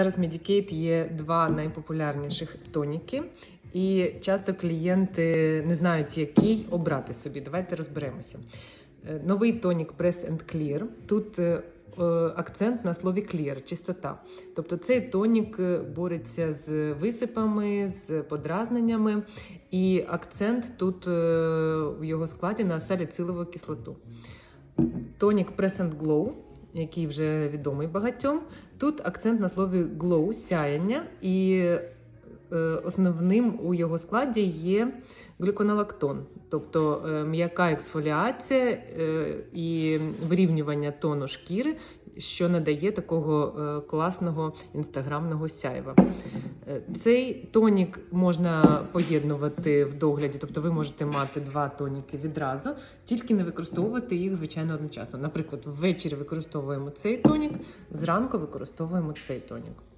Зараз Medicaid є два найпопулярніших тоніки, і часто клієнти не знають, який обрати собі. Давайте розберемося. Е, Новий тонік Press and Clear. Тут е, е, акцент на слові clear, чистота. Тобто цей тонік бореться з висипами, з подразненнями, і акцент тут в його складі на саліцилову кислоту. Тонік Press and Glow, який вже відомий багатьом. Тут акцент на слові glow, сяяння, і е, основним у його складі є глюконолактон, тобто е, м'яка ексфоліація е, і вирівнювання тону шкіри, що надає такого класного інстаграмного сяйва. Е, Цей тонік можна поєднувати в догляді, тобто ви можете мати два тоніки відразу, тільки не використовувати їх звичайно одночасно. Наприклад, ввечері використовуємо цей тонік, зранку використовуємо цей тонік.